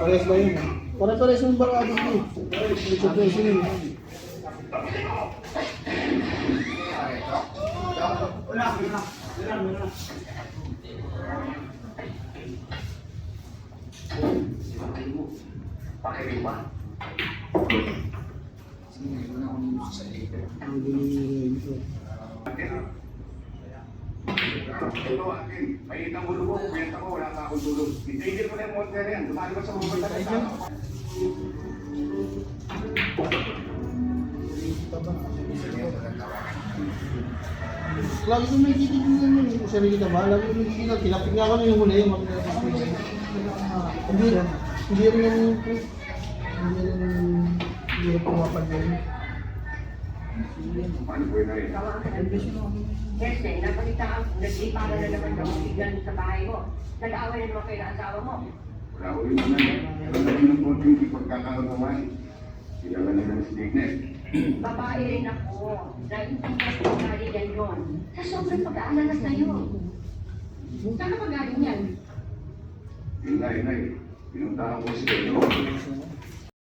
Pares ba yun? Pare-pares yung barado ko. Ito preso yun. Ang binigay ito. Ito, akin. May itang ulo mo, kwenta ko, tulog. Itigil mo na yung monter yan. Dumali ka sa mobile na kasama. Lagi ko may titignan yun. Yung sarili ka ba? Lagi ko may titignan. Tinapit nga kami yung huli. Yung Hindi rin. Hindi rin yung... Hindi rin Hindi rin pumapag yun. Eh? Eh, napalitaan ko, naglipara na naman ng biglan sa bahay mo. Nag-away na naman kayo ng asawa mo. Wala ko rin naman eh. Alam naman ng konting di pagkakaroon Sila ka naman si Dignet. Babae rin ako. Naintindihan ko gali yan yun. Sa sobrang pag-aalala sa'yo. Saan ka magaling yan? Yun na, yun na eh. Pinuntahan ko si Pedro.